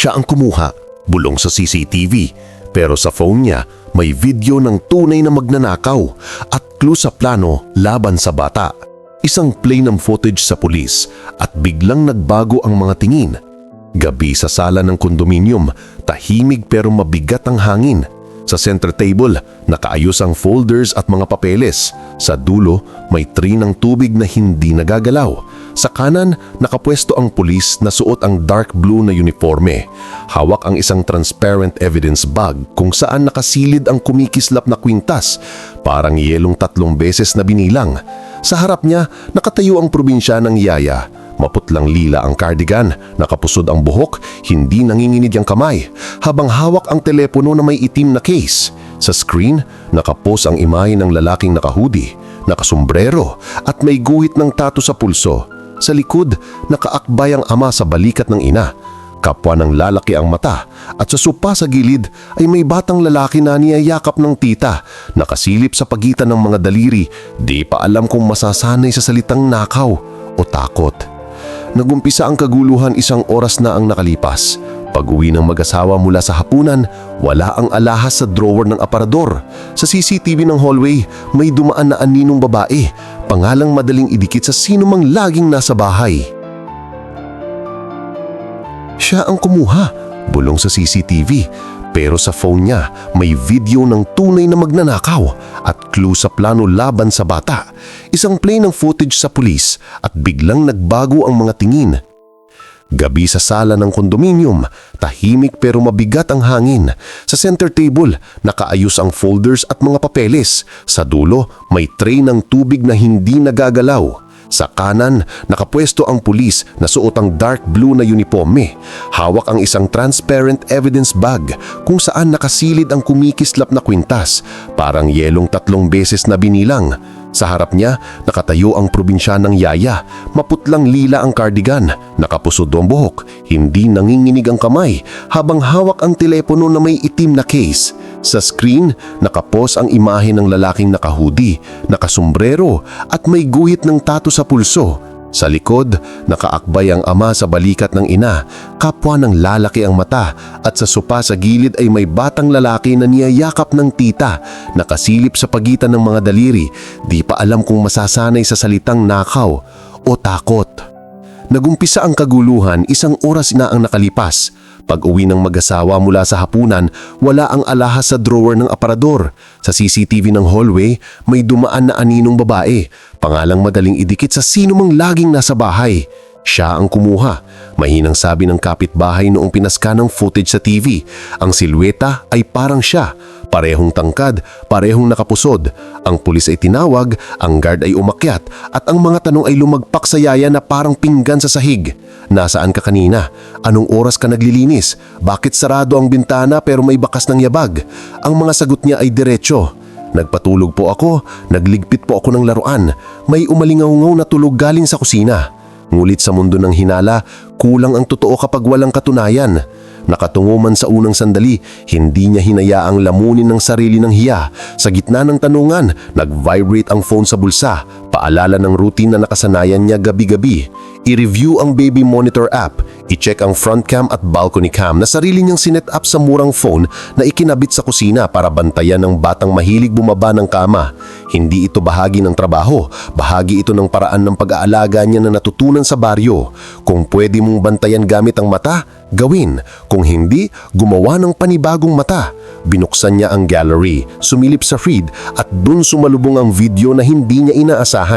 Siya ang kumuha, bulong sa CCTV. Pero sa phone niya, may video ng tunay na magnanakaw at clue sa plano laban sa bata. Isang play ng footage sa pulis at biglang nagbago ang mga tingin. Gabi sa sala ng kondominium, tahimig pero mabigat ang hangin. Sa center table, nakaayos ang folders at mga papeles. Sa dulo, may tray ng tubig na hindi nagagalaw. Sa kanan, nakapwesto ang pulis na suot ang dark blue na uniforme. Hawak ang isang transparent evidence bag kung saan nakasilid ang kumikislap na kwintas, parang yelong tatlong beses na binilang. Sa harap niya, nakatayo ang probinsya ng Yaya. Maputlang lila ang cardigan, nakapusod ang buhok, hindi nanginginig ang kamay, habang hawak ang telepono na may itim na case. Sa screen, nakapos ang imahe ng lalaking nakahudi, nakasombrero at may guhit ng tato sa pulso. Sa likod, nakaakbay ang ama sa balikat ng ina. Kapwa ng lalaki ang mata at sa supa sa gilid ay may batang lalaki na niyayakap ng tita, nakasilip sa pagitan ng mga daliri, di pa alam kung masasanay sa salitang nakaw o takot. Nagumpisa ang kaguluhan isang oras na ang nakalipas. Pag-uwi ng mag-asawa mula sa hapunan, wala ang alahas sa drawer ng aparador. Sa CCTV ng hallway, may dumaan na aninong babae, pangalang madaling idikit sa sino mang laging nasa bahay. Siya ang kumuha, bulong sa CCTV. Pero sa phone niya, may video ng tunay na magnanakaw at clue sa plano laban sa bata. Isang play ng footage sa pulis at biglang nagbago ang mga tingin. Gabi sa sala ng kondominium, tahimik pero mabigat ang hangin. Sa center table, nakaayos ang folders at mga papeles. Sa dulo, may tray ng tubig na hindi nagagalaw. Sa kanan, nakapwesto ang pulis na suot ang dark blue na uniforme. Hawak ang isang transparent evidence bag kung saan nakasilid ang kumikislap na kwintas, parang yelong tatlong beses na binilang. Sa harap niya, nakatayo ang probinsya ng Yaya. Maputlang lila ang cardigan, nakapusod ang buhok, hindi nanginginig ang kamay, habang hawak ang telepono na may itim na case. Sa screen, nakapos ang imahe ng lalaking nakahudi, nakasombrero at may guhit ng tato sa pulso. Sa likod, nakaakbay ang ama sa balikat ng ina, kapwa ng lalaki ang mata at sa sopa sa gilid ay may batang lalaki na niyayakap ng tita, nakasilip sa pagitan ng mga daliri, di pa alam kung masasanay sa salitang nakaw o takot. Nagumpisa ang kaguluhan isang oras na ang nakalipas. Pag uwi ng mag-asawa mula sa hapunan, wala ang alahas sa drawer ng aparador. Sa CCTV ng hallway, may dumaan na aninong babae, pangalang madaling idikit sa sino mang laging nasa bahay. Siya ang kumuha. Mahinang sabi ng kapitbahay noong pinaska ng footage sa TV. Ang silweta ay parang siya. Parehong tangkad, parehong nakapusod. Ang pulis ay tinawag, ang guard ay umakyat at ang mga tanong ay lumagpak sa yaya na parang pinggan sa sahig. Nasaan ka kanina? Anong oras ka naglilinis? Bakit sarado ang bintana pero may bakas ng yabag? Ang mga sagot niya ay diretsyo. Nagpatulog po ako, nagligpit po ako ng laruan. May umalingaw na tulog galing sa kusina. Ngulit sa mundo ng hinala, kulang ang totoo kapag walang katunayan. Nakatungo man sa unang sandali, hindi niya hinayaang lamunin ng sarili ng hiya. Sa gitna ng tanungan, nag-vibrate ang phone sa bulsa, paalala ng routine na nakasanayan niya gabi-gabi. I-review ang baby monitor app, i-check ang front cam at balcony cam na sarili niyang sinet up sa murang phone na ikinabit sa kusina para bantayan ng batang mahilig bumaba ng kama. Hindi ito bahagi ng trabaho, bahagi ito ng paraan ng pag-aalaga niya na natutunan sa baryo. Kung pwede mong bantayan gamit ang mata, gawin. Kung hindi, gumawa ng panibagong mata. Binuksan niya ang gallery, sumilip sa feed at dun sumalubong ang video na hindi niya inaasahan.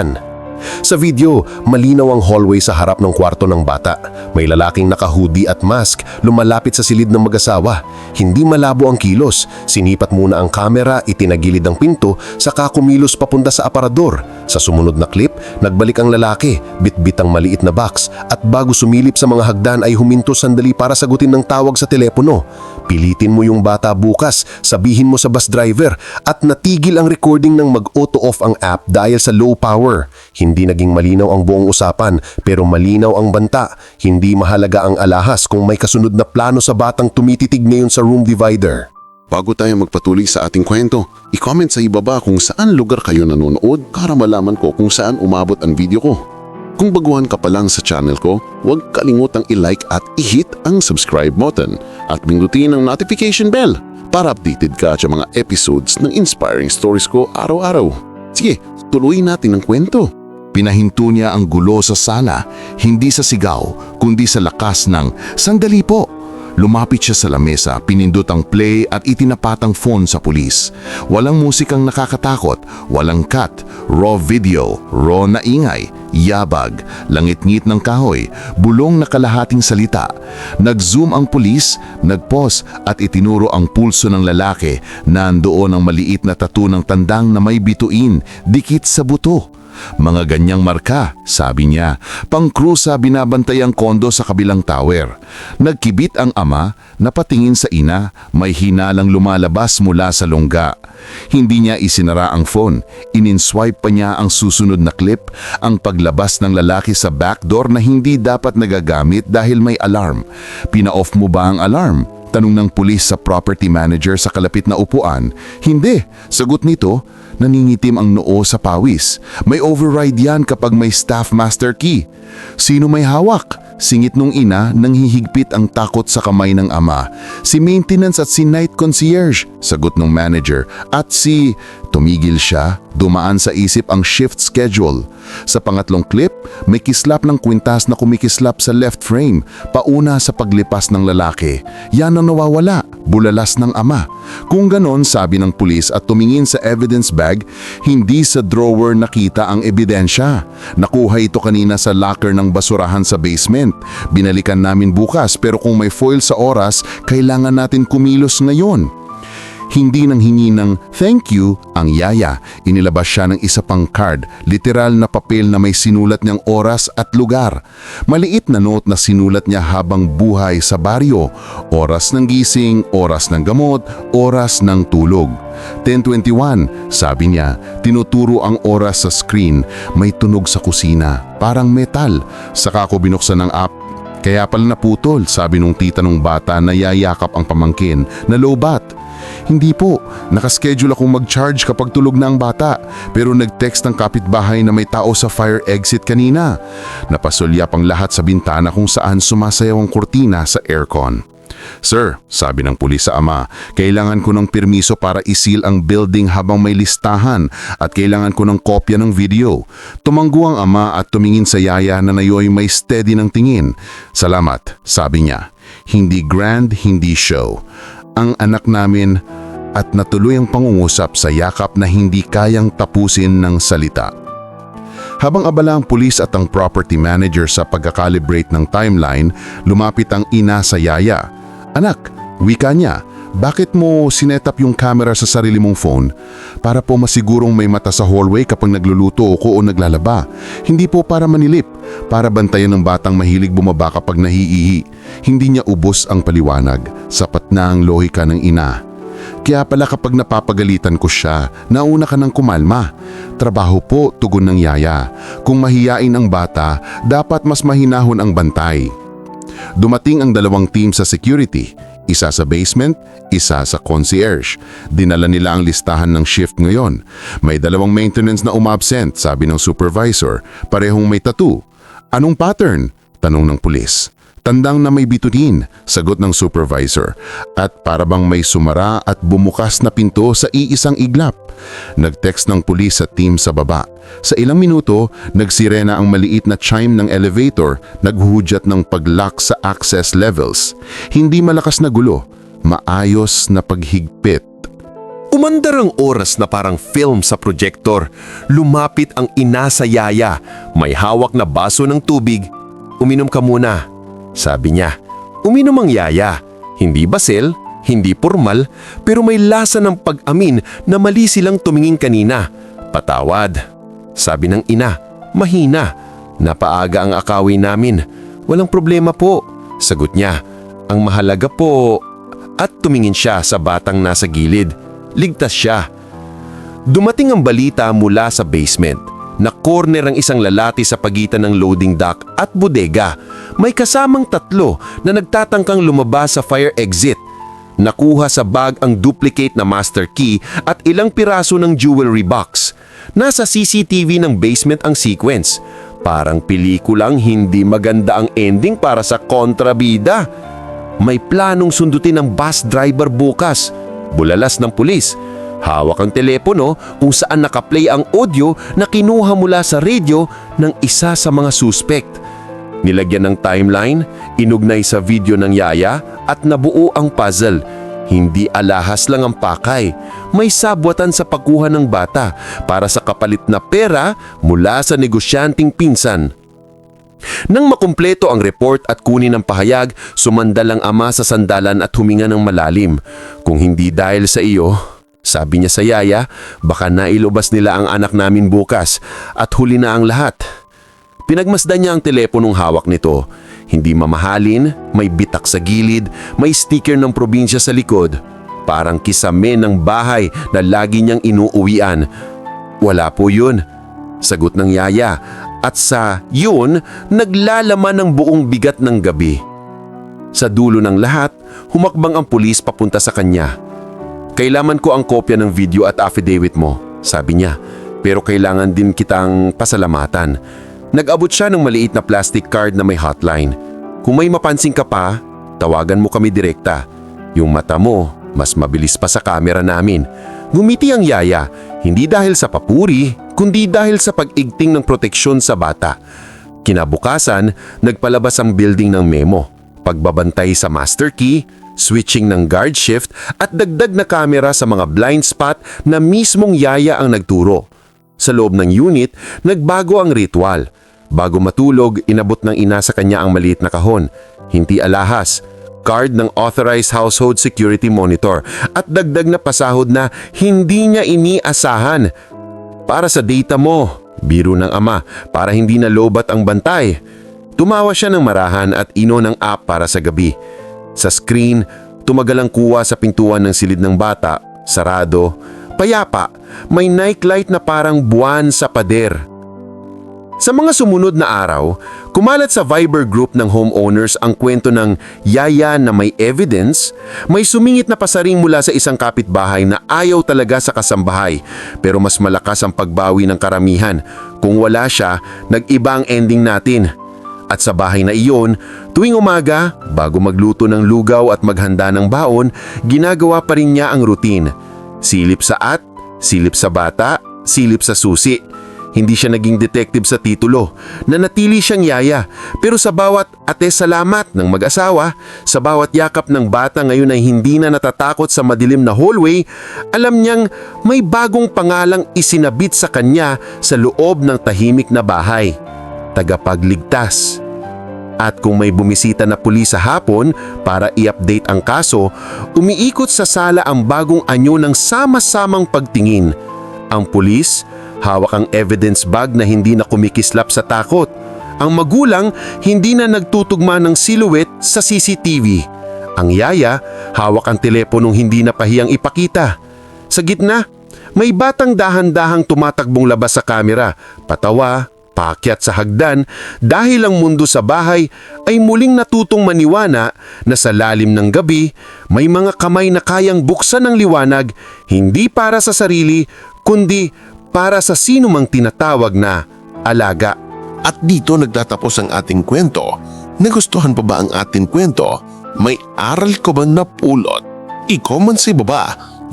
Sa video, malinaw ang hallway sa harap ng kwarto ng bata. May lalaking naka-hoodie at mask lumalapit sa silid ng mag-asawa. Hindi malabo ang kilos. Sinipat muna ang kamera, itinagilid ang pinto, saka kumilos papunta sa aparador. Sa sumunod na clip, nagbalik ang lalaki, bitbit ang maliit na box at bago sumilip sa mga hagdan ay huminto sandali para sagutin ng tawag sa telepono. Pilitin mo yung bata bukas, sabihin mo sa bus driver at natigil ang recording ng mag-auto off ang app dahil sa low power. Hindi naging malinaw ang buong usapan pero malinaw ang banta. Hindi mahalaga ang alahas kung may kasunod na plano sa batang tumititig ngayon sa room divider. Bago tayo magpatuloy sa ating kwento, i-comment sa ibaba kung saan lugar kayo nanonood para malaman ko kung saan umabot ang video ko. Kung baguhan ka pa lang sa channel ko, huwag kalimutang i-like at i-hit ang subscribe button at pindutin ang notification bell para updated ka sa mga episodes ng inspiring stories ko araw-araw. Sige, tuloy natin ang kwento. Pinahinto niya ang gulo sa sala, hindi sa sigaw, kundi sa lakas ng sandali po. Lumapit siya sa lamesa, pinindot ang play at itinapat ang phone sa pulis. Walang musikang nakakatakot, walang cut, raw video, raw na ingay, yabag, langit-ngit ng kahoy, bulong na kalahating salita. Nag-zoom ang pulis, nag-pause at itinuro ang pulso ng lalaki na andoon ang maliit na tattoo ng tandang na may bituin, dikit sa buto. Mga ganyang marka, sabi niya, pangkrusa binabantay ang kondo sa kabilang tower. Nagkibit ang ama, napatingin sa ina, may hinalang lumalabas mula sa lungga. Hindi niya isinara ang phone, ininswipe pa niya ang susunod na clip, ang paglabas ng lalaki sa backdoor na hindi dapat nagagamit dahil may alarm. Pina-off mo ba ang alarm? Tanong ng pulis sa property manager sa kalapit na upuan. Hindi, sagot nito, naningitim ang noo sa pawis. May override yan kapag may staff master key. Sino may hawak? Singit nung ina nang hihigpit ang takot sa kamay ng ama. Si maintenance at si night concierge, sagot ng manager. At si... Tumigil siya, dumaan sa isip ang shift schedule. Sa pangatlong clip, may kislap ng kwintas na kumikislap sa left frame, pauna sa paglipas ng lalaki. Yan ang nawawala, bulalas ng ama. Kung ganon, sabi ng pulis at tumingin sa evidence bag, hindi sa drawer nakita ang ebidensya. Nakuha ito kanina sa locker ng basurahan sa basement. Binalikan namin bukas pero kung may foil sa oras, kailangan natin kumilos ngayon. Hindi nang hingi ng thank you ang yaya. Inilabas siya ng isa pang card, literal na papel na may sinulat niyang oras at lugar. Maliit na note na sinulat niya habang buhay sa baryo. Oras ng gising, oras ng gamot, oras ng tulog. 10.21, sabi niya, tinuturo ang oras sa screen. May tunog sa kusina, parang metal. Saka ko binuksan ng app kaya pala naputol, sabi nung tita nung bata na yayakap ang pamangkin na lowbat. Hindi po, nakaschedule akong mag-charge kapag tulog na ang bata pero nag-text ng kapitbahay na may tao sa fire exit kanina. Napasulyap ang lahat sa bintana kung saan sumasayaw ang kurtina sa aircon. Sir, sabi ng pulis sa ama, kailangan ko ng permiso para isil ang building habang may listahan at kailangan ko ng kopya ng video. Tumanggo ang ama at tumingin sa yaya na nayoy may steady ng tingin. Salamat, sabi niya. Hindi grand, hindi show. Ang anak namin at natuloy ang pangungusap sa yakap na hindi kayang tapusin ng salita. Habang abala ang pulis at ang property manager sa pagkakalibrate ng timeline, lumapit ang ina sa yaya. Anak, wika niya, bakit mo sinetap yung camera sa sarili mong phone? Para po masigurong may mata sa hallway kapag nagluluto ako o naglalaba. Hindi po para manilip, para bantayan ng batang mahilig bumaba kapag nahiihi. Hindi niya ubos ang paliwanag, sapat na ang lohika ng ina. Kaya pala kapag napapagalitan ko siya, nauna ka ng kumalma. Trabaho po, tugon ng yaya. Kung mahiyain ang bata, dapat mas mahinahon ang bantay. Dumating ang dalawang team sa security, isa sa basement, isa sa concierge. Dinala nila ang listahan ng shift ngayon. May dalawang maintenance na umabsent, sabi ng supervisor. Parehong may tattoo. Anong pattern? Tanong ng pulis. Tandang na may bituin, sagot ng supervisor. At para bang may sumara at bumukas na pinto sa iisang iglap. Nag-text ng pulis sa team sa baba. Sa ilang minuto, nagsirena ang maliit na chime ng elevator, naghuhudyat ng pag-lock sa access levels. Hindi malakas na gulo, maayos na paghigpit. Umandar ang oras na parang film sa projector. Lumapit ang ina sa yaya. May hawak na baso ng tubig. Uminom ka muna, sabi niya. Uminom ang yaya. Hindi basil, hindi formal, pero may lasa ng pag-amin na mali silang tumingin kanina. Patawad. Sabi ng ina, mahina. Napaaga ang akawin namin. Walang problema po, sagot niya. Ang mahalaga po... At tumingin siya sa batang nasa gilid. Ligtas siya. Dumating ang balita mula sa basement na corner ang isang lalati sa pagitan ng loading dock at bodega. May kasamang tatlo na nagtatangkang lumabas sa fire exit. Nakuha sa bag ang duplicate na master key at ilang piraso ng jewelry box. Nasa CCTV ng basement ang sequence. Parang pelikulang hindi maganda ang ending para sa kontrabida. May planong sundutin ng bus driver bukas. Bulalas ng pulis. Hawak ang telepono kung saan nakaplay ang audio na kinuha mula sa radio ng isa sa mga suspect. Nilagyan ng timeline, inugnay sa video ng yaya at nabuo ang puzzle. Hindi alahas lang ang pakay. May sabwatan sa pagkuha ng bata para sa kapalit na pera mula sa negosyanteng pinsan. Nang makumpleto ang report at kunin ang pahayag, sumandal ang ama sa sandalan at huminga ng malalim. Kung hindi dahil sa iyo, sabi niya sa yaya, baka nailubas nila ang anak namin bukas at huli na ang lahat. Pinagmasdan niya ang teleponong hawak nito. Hindi mamahalin, may bitak sa gilid, may sticker ng probinsya sa likod. Parang kisame ng bahay na lagi niyang inuuwian. Wala po yun. Sagot ng yaya. At sa yun, naglalaman ng buong bigat ng gabi. Sa dulo ng lahat, humakbang ang pulis papunta sa kanya. Kailaman ko ang kopya ng video at affidavit mo, sabi niya. Pero kailangan din kitang pasalamatan. Nag-abot siya ng maliit na plastic card na may hotline. Kung may mapansin ka pa, tawagan mo kami direkta. Yung mata mo, mas mabilis pa sa kamera namin. Ngumiti ang yaya, hindi dahil sa papuri, kundi dahil sa pag-igting ng proteksyon sa bata. Kinabukasan, nagpalabas ang building ng memo. Pagbabantay sa master key, switching ng guard shift at dagdag na kamera sa mga blind spot na mismong yaya ang nagturo. Sa loob ng unit, nagbago ang ritual. Bago matulog, inabot ng ina sa kanya ang maliit na kahon. Hindi alahas, card ng Authorized Household Security Monitor at dagdag na pasahod na hindi niya iniasahan. Para sa data mo, biro ng ama, para hindi na lobat ang bantay. Tumawa siya ng marahan at ino ng app para sa gabi. Sa screen, tumagal ang kuwa sa pintuan ng silid ng bata, sarado, payapa, may nightlight na parang buwan sa pader. Sa mga sumunod na araw, kumalat sa Viber group ng homeowners ang kwento ng yaya na may evidence, may sumingit na pasaring mula sa isang kapitbahay na ayaw talaga sa kasambahay pero mas malakas ang pagbawi ng karamihan. Kung wala siya, nag-iba ang ending natin. At sa bahay na iyon, tuwing umaga, bago magluto ng lugaw at maghanda ng baon, ginagawa pa rin niya ang routine. Silip sa at, silip sa bata, silip sa susi. Hindi siya naging detective sa titulo, nanatili siyang yaya. Pero sa bawat ate salamat ng mag-asawa, sa bawat yakap ng bata ngayon ay hindi na natatakot sa madilim na hallway, alam niyang may bagong pangalang isinabit sa kanya sa loob ng tahimik na bahay. Tagapagligtas. At kung may bumisita na pulis sa hapon para i-update ang kaso, umiikot sa sala ang bagong anyo ng sama-samang pagtingin. Ang pulis, hawak ang evidence bag na hindi na kumikislap sa takot. Ang magulang, hindi na nagtutugma ng silhouette sa CCTV. Ang yaya, hawak ang teleponong hindi na pahiyang ipakita. Sa gitna, may batang dahan-dahang tumatakbong labas sa kamera, patawa, paakyat sa hagdan dahil ang mundo sa bahay ay muling natutong maniwana na sa lalim ng gabi may mga kamay na kayang buksan ng liwanag hindi para sa sarili kundi para sa sino mang tinatawag na alaga. At dito nagtatapos ang ating kwento. Nagustuhan pa ba ang ating kwento? May aral ko ba napulot? I-comment sa baba.